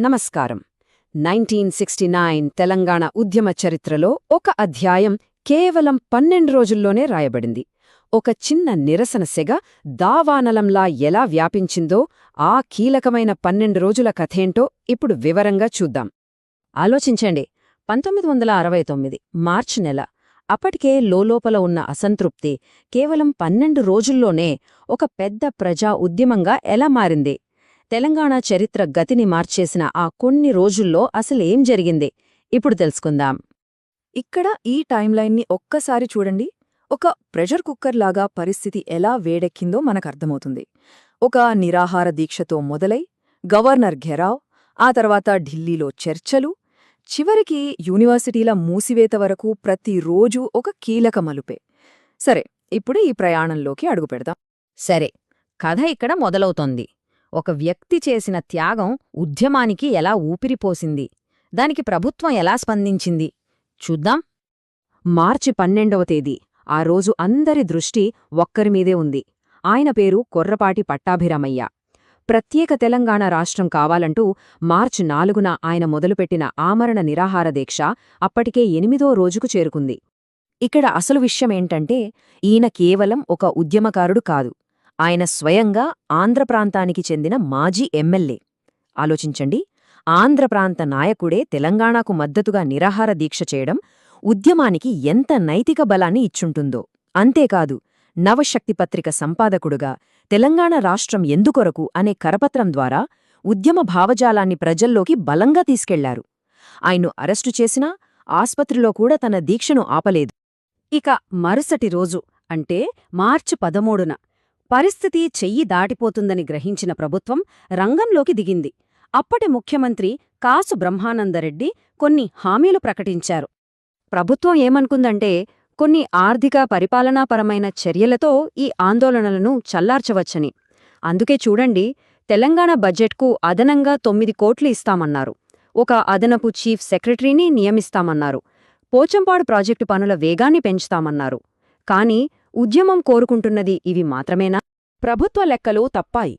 నమస్కారం. Nineteen sixty nine Telangana ఉద్యమ చరిత్రలో ఒక అధ్యాయం కేవలం పన్నెండు రోజుల్లోనే రాయబడింది. ఒక చిన్న నిరసన సెగ దావానలంలా ఎలా వ్యాపించిందో ఆ కీలకమైన పన్నెండు రోజుల కథేంటో ఇప్పుడు వివరంగా చూద్దాం. ఆలోచించండి. పంతొమ్మిది వందల అరవై తొమ్మిది మార్చి నెల అప్పటికే లోలోపల ఉన్న అసంతృప్తి కేవలం పన్నెండు రోజుల్లోనే ఒక పెద్ద ప్రజా ఉద్యమంగా ఎలా మారింది? తెలంగాణ చరిత్ర గతిని మార్చేసిన ఆ కొన్ని రోజుల్లో అసలేం జరిగింది? ఇప్పుడు తెలుసుకుందాం. ఇక్కడ ఈ టైంలైన్ని ఒక్కసారి చూడండి. ఒక ప్రెషర్ కుక్కర్ లాగా పరిస్థితి ఎలా వేడెక్కిందో మనకర్థమవుతుంది. ఒక నిరాహార దీక్షతో మొదలై గవర్నర్ ఘెరావ్ ఆ తర్వాత ఢిల్లీలో చర్చలు చివరికి యూనివర్సిటీల మూసివేత వరకు ప్రతిరోజూ ఒక కీలక మలుపే. సరే ఇప్పుడు ఈ ప్రయాణంలోకి అడుగుపెడదాం. సరే కథ ఇక్కడ మొదలవుతోంది. ఒక వ్యక్తి చేసిన త్యాగం ఉద్యమానికి ఎలా ఊపిరిపోసింది? దానికి ప్రభుత్వం ఎలా స్పందించింది? చూద్దాం. మార్చి పన్నెండవ తేదీ. ఆ రోజు అందరి దృష్టి ఒక్కరిమీదే ఉంది. ఆయన పేరు కొర్రపాటి పట్టాభిరామయ్య. ప్రత్యేక తెలంగాణ రాష్ట్రం కావాలంటూ మార్చి నాలుగున ఆయన మొదలుపెట్టిన ఆమరణ నిరాహార దీక్ష అప్పటికే ఎనిమిదో రోజుకు చేరుకుంది. ఇక్కడ అసలు విషయమేంటంటే ఈయన కేవలం ఒక ఉద్యమకారుడు కాదు. ఆయన స్వయంగా ఆంధ్ర ప్రాంతానికి చెందిన మాజీ ఎమ్మెల్యే. ఆలోచించండి ఆంధ్ర ప్రాంత నాయకుడే తెలంగాణకు మద్దతుగా నిరాహార దీక్ష చేయడం ఉద్యమానికి ఎంత నైతిక బలాన్ని ఇచ్చుంటుందో. అంతేకాదు నవశక్తి పత్రిక సంపాదకుడుగా తెలంగాణ రాష్ట్రం ఎందుకొరకు అనే కరపత్రం ద్వారా ఉద్యమ భావజాలాన్ని ప్రజల్లోకి బలంగా తీసుకెళ్ళారు. ఆయన్ను అరెస్టు చేసినా ఆస్పత్రిలో కూడా తన దీక్షను ఆపలేదు. ఇక మరుసటి రోజు అంటే మార్చి పదమూడున పరిస్థితి చెయ్యి దాటిపోతుందని గ్రహించిన ప్రభుత్వం రంగంలోకి దిగింది. అప్పటి ముఖ్యమంత్రి కాసు బ్రహ్మానందరెడ్డి కొన్ని హామీలు ప్రకటించారు. ప్రభుత్వం ఏమనుకుందంటే కొన్ని ఆర్థిక పరిపాలనాపరమైన చర్యలతో ఈ ఆందోళనలను చల్లార్చవచ్చని. అందుకే చూడండి తెలంగాణ బడ్జెట్కు అదనంగా తొమ్మిది కోట్లు ఇస్తామన్నారు. ఒక అదనపు చీఫ్ సెక్రటరీని నియమిస్తామన్నారు. పోచంపాడు ప్రాజెక్టు పనుల వేగాన్ని పెంచుతామన్నారు. కాని ఉద్యమం కోరుకుంటున్నది ఇవి మాత్రమేనా? ప్రభుత్వ లెక్కలు తప్పాయి.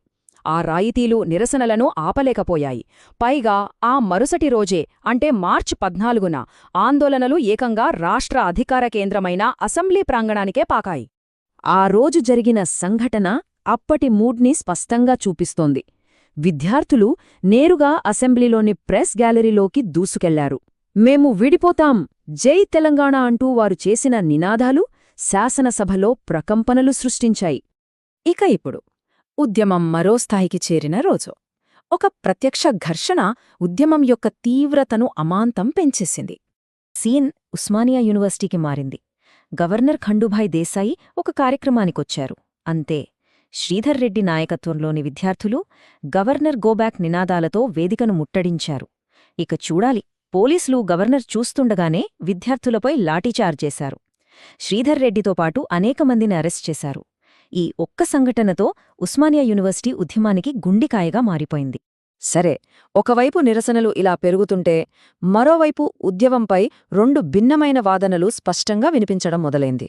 ఆ రాయితీలు నిరసనలను ఆపలేకపోయాయి. పైగా ఆ మరుసటి రోజే అంటే మార్చి పద్నాలుగున ఆందోళనలు ఏకంగా రాష్ట్ర అధికార కేంద్రమైన అసెంబ్లీ ప్రాంగణానికే పాకాయి. ఆ రోజు జరిగిన సంఘటన అప్పటి మూడ్ని స్పష్టంగా చూపిస్తోంది. విద్యార్థులు నేరుగా అసెంబ్లీలోని ప్రెస్ గ్యాలరీలోకి దూసుకెళ్ళారు. మేము విడిపోతాం జై తెలంగాణ అంటూ వారు చేసిన నినాదాలు శాసనసభలో ప్రకంపనలు సృష్టించాయి. ఇక ఇప్పుడు ఉద్యమం మరో స్థాయికి చేరిన రోజు. ఒక ప్రత్యక్ష ఘర్షణ ఉద్యమం యొక్క తీవ్రతను అమాంతం పెంచేసింది. సీన్ ఉస్మానియా యూనివర్సిటీకి మారింది. గవర్నర్ ఖండుభాయ్ దేశాయి ఒక కార్యక్రమానికొచ్చారు. అంతే. శ్రీధర్ రెడ్డి నాయకత్వంలోని విద్యార్థులు గవర్నర్ గోబ్యాక్ నినాదాలతో వేదికను ముట్టడించారు. ఇక చూడాలి. పోలీసులు గవర్నర్ చూస్తుండగానే విద్యార్థులపై లాఠీచార్జ్ చేశారు శ్రీధర్ రెడ్డితో పాటు అనేక మందిని అరెస్ట్ చేశారు. ఈ ఒక్క సంఘటనతో ఉస్మానియా యూనివర్సిటీ ఉద్యమానికి గుండికాయగా మారిపోయింది. సరే ఒకవైపు నిరసనలు ఇలా పెరుగుతుంటే మరోవైపు ఉద్యమంపై రెండు భిన్నమైన వాదనలు స్పష్టంగా వినిపించడం మొదలైంది.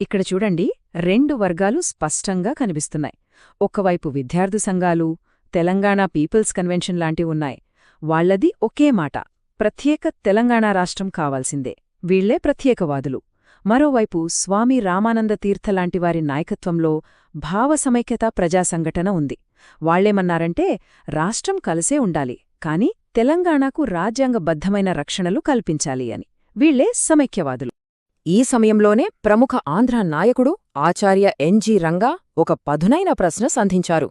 ఇక్కడ చూడండి రెండు వర్గాలు స్పష్టంగా కనిపిస్తున్నాయి. ఒకవైపు విద్యార్థి సంఘాలు తెలంగాణ పీపుల్స్ కన్వెన్షన్ లాంటివి ఉన్నాయి. వాళ్ళది ఒకే మాట ప్రత్యేక తెలంగాణ రాష్ట్రం కావాల్సిందే. వీళ్ళే ప్రత్యేకవాదులు. మరోవైపు స్వామి రామానంద తీర్థ లాంటివారి నాయకత్వంలో భావసమైక్యత ప్రజా సంఘటన ఉంది. వాళ్ళేమన్నారంటే రాష్ట్రం కలిసే ఉండాలి కాని తెలంగాణకు రాజ్యాంగబద్ధమైన రక్షణలు కల్పించాలి అని. వీళ్ళే సమైక్యవాదులు. ఈ సమయంలోనే ప్రముఖ ఆంధ్ర నాయకుడు ఆచార్య ఎన్జి రంగా ఒక పదునైన ప్రశ్న సంధించారు.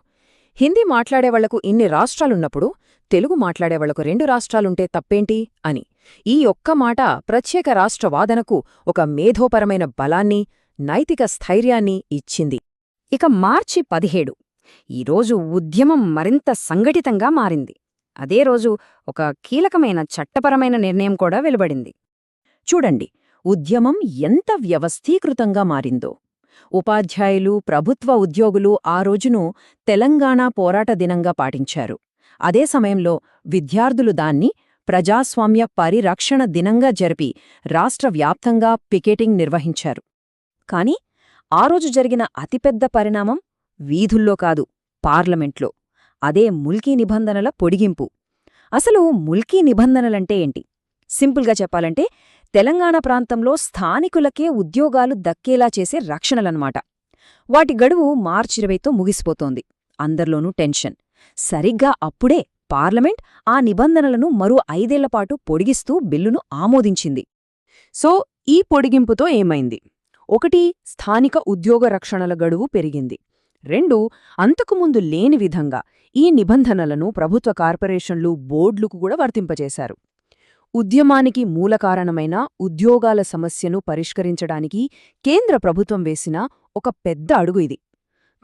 హిందీ మాట్లాడేవాళ్ళకు ఇన్ని రాష్ట్రాలున్నప్పుడు తెలుగు మాట్లాడేవాళ్ళకు రెండు రాష్ట్రాలుంటే తప్పేంటి? అని. ఈ ఒక్క మాట ప్రత్యేక రాష్ట్ర వాదనకు ఒక మేధోపరమైన బలాన్ని నైతిక స్థైర్యాన్ని ఇచ్చింది. ఇక మార్చి పదిహేడు ఈరోజు ఉద్యమం మరింత సంఘటితంగా మారింది. అదే రోజు ఒక కీలకమైన చట్టపరమైన నిర్ణయం కూడా వెలువడింది. చూడండి ఉద్యమం ఎంత వ్యవస్థీకృతంగా మారిందో. ఉపాధ్యాయులు ప్రభుత్వ ఉద్యోగులు ఆ రోజును తెలంగాణ పోరాట దినంగా పాటించారు. అదే సమయంలో విద్యార్థులు దాన్ని ప్రజాస్వామ్య పరిరక్షణ దినంగా జరిపి రాష్ట్ర వ్యాప్తంగా పికెటింగ్ నిర్వహించారు. కాని ఆ రోజు జరిగిన అతిపెద్ద పరిణామం వీధుల్లో కాదు పార్లమెంట్లో. అదే ముల్కీ నిబంధనల పొడిగింపు. అసలు ముల్కీ నిబంధనలంటే ఏంటి? సింపుల్గా చెప్పాలంటే తెలంగాణ ప్రాంతంలో స్థానికులకే ఉద్యోగాలు దక్కేలా చేసే రక్షణలన్నమాట. వాటి గడువు మార్చిరవైతో ముగిసిపోతోంది. అందరిలోనూ టెన్షన్. సరిగ్గా అప్పుడే పార్లమెంట్ ఆ నిబంధనలను మరో ఐదేళ్ళపాటు పొడిగిస్తూ బిల్లును ఆమోదించింది. సో ఈ పొడిగింపుతో ఏమైంది? ఒకటి స్థానిక ఉద్యోగ రక్షణల గడువు పెరిగింది. రెండు అంతకుముందు లేని విధంగా ఈ నిబంధనలను ప్రభుత్వ కార్పొరేషన్లు బోర్డులకు కూడా వర్తింపజేశారు. ఉద్యమానికి మూలకారణమైన ఉద్యోగాల సమస్యను పరిష్కరించడానికి కేంద్ర ప్రభుత్వం వేసిన ఒక పెద్ద అడుగు ఇది.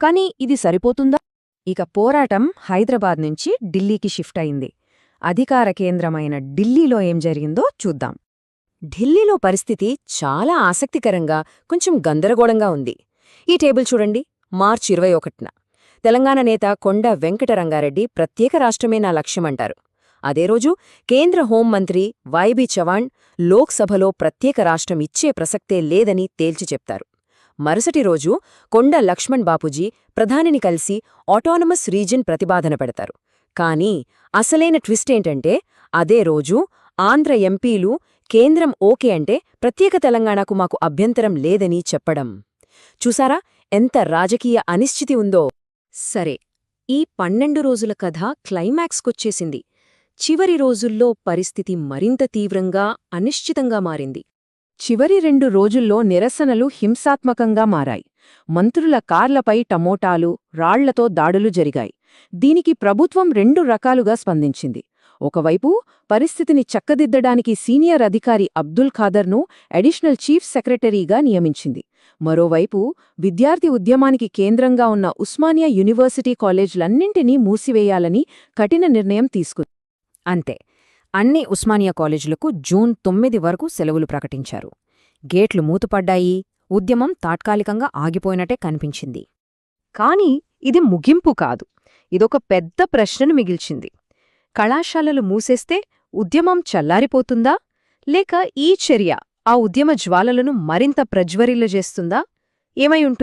కాని ఇది సరిపోతుందా? ఇక పోరాటం హైదరాబాద్ నుంచి ఢిల్లీకి షిఫ్ట్ అయింది. అధికార కేంద్రమైన ఢిల్లీలో ఏం జరిగిందో చూద్దాం. ఢిల్లీలో పరిస్థితి చాలా ఆసక్తికరంగా కొంచెం గందరగోళంగా ఉంది. ఈ టేబుల్ చూడండి మార్చ్ ఇరవై ఒకటిన. తెలంగాణ నేత కొండ వెంకటరంగారెడ్డి ప్రత్యేక రాష్ట్రమే నా లక్ష్యమంటారు అదే రోజు కేంద్ర హోంమంత్రి వైబి చవాణ్ లోక్సభలో ప్రత్యేక రాష్ట్రం ఇచ్చే ప్రసక్తే లేదని తేల్చి చెప్తారు. మరుసటి రోజు కొండ లక్ష్మణ్ బాపూజీ ప్రధానిని కలిసి ఆటోనమస్ రీజన్ ప్రతిపాదన పెడతారు. కానీ అసలైన ట్విస్ట్ ఏంటంటే అదే రోజు ఆంధ్ర ఎంపీలు కేంద్రం ఓకే అంటే ప్రత్యేక తెలంగాణకు మాకు అభ్యంతరం లేదని చెప్పడం. చూసారా ఎంత రాజకీయ అనిశ్చితి ఉందో. సరే ఈ పన్నెండు రోజుల కథ క్లైమాక్స్కొచ్చేసింది. చివరి రోజుల్లో పరిస్థితి మరింత తీవ్రంగా అనిశ్చితంగా మారింది. చివరి రెండు రోజుల్లో నిరసనలు హింసాత్మకంగా మారాయి. మంత్రుల కార్లపై టమోటాలు రాళ్ళతో దాడులు జరిగాయి. దీనికి ప్రభుత్వం రెండు రకాలుగా స్పందించింది. ఒకవైపు పరిస్థితిని చక్కదిద్దడానికి సీనియర్ అధికారి అబ్దుల్ ఖాదర్ను అడిషనల్ చీఫ్ సెక్రటరీగా నియమించింది. మరోవైపు విద్యార్థి ఉద్యమానికి కేంద్రంగా ఉన్న ఉస్మానియా యూనివర్సిటీ కాలేజ్లన్నింటినీ మూసివేయాలని కఠిన నిర్ణయం తీసుకుంది. అంతే అన్ని ఉస్మానియా కాలేజీలకు జూన్ తొమ్మిది వరకు సెలవులు ప్రకటించారు. గేట్లు మూతుపడ్డాయి ఉద్యమం తాత్కాలికంగా ఆగిపోయినట్టే కనిపించింది. కాని ఇది ముగింపు కాదు ఇదొక పెద్ద ప్రశ్నను మిగిల్చింది. కళాశాలలు మూసేస్తే ఉద్యమం చల్లారిపోతుందా? లేక ఈ చర్య ఆ ఉద్యమ జ్వాలలను మరింత ప్రజ్వరిల్లజేస్తుందా? ఏమై ఉంటుంది?